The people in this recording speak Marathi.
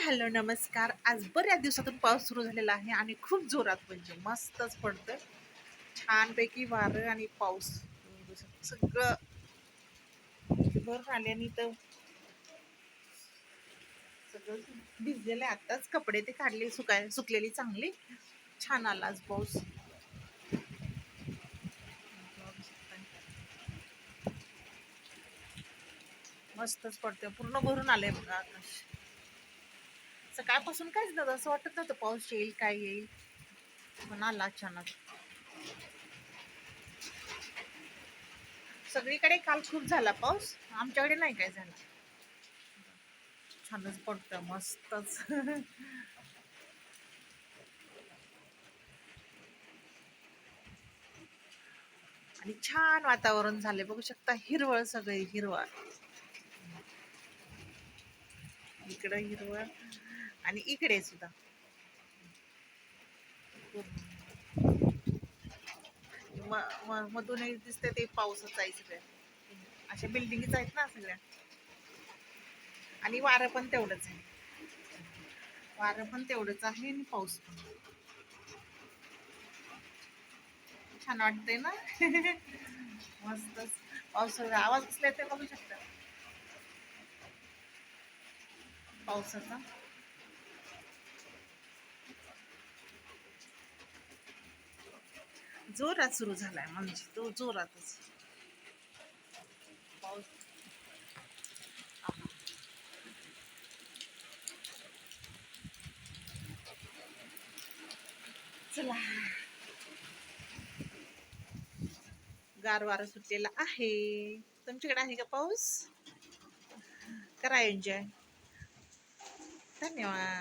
हॅलो नमस्कार. आज बऱ्याच दिवसातून पाऊस सुरू झालेला आहे आणि खूप जोरात म्हणजे मस्तच पडतं छानपैकी वारं आणि पाऊस. सगळं भर आल्याने तर सगळं भिजलेलं आहे. आत्ताच कपडे ते काढले सुकाय सुकलेली चांगली. छान आला आज पाऊस. मस्तच पडते पूर्ण भरून आले बघा आकाश. सकाळपासून काहीच दादा असं वाटत नव्हतं पाऊस येईल काय येईल. पण आला अचानक. सगळीकडे काल खूप झाला पाऊस. आमच्याकडे नाही काय झाला. छानच पडतं मस्तच. आणि छान वातावरण झाले बघू शकता हिरवळ सगळे हिरवळ. इकडं हिरवळ. आणि इकडे सुद्धा. मधूनही मधून दिसते ते पाऊसच आहे सगळ्या अशा बिल्डिंगच आहेत ना सगळ्या. आणि वारं पण तेवढंच आहे. वारं पण तेवढंच आहे आणि पाऊस पण. छान वाटतंय ना? मस्तच. पावसाचा आवाज असल्या ते बघू शकता. पावसाचा. जोरात सुरू झालाय म्हणजे तो जोरातच. पाऊस चला. गार वारा सुटलेला आहे. तुमच्याकडे आहे का पाऊस? करा एन्जॉय धन्यवाद.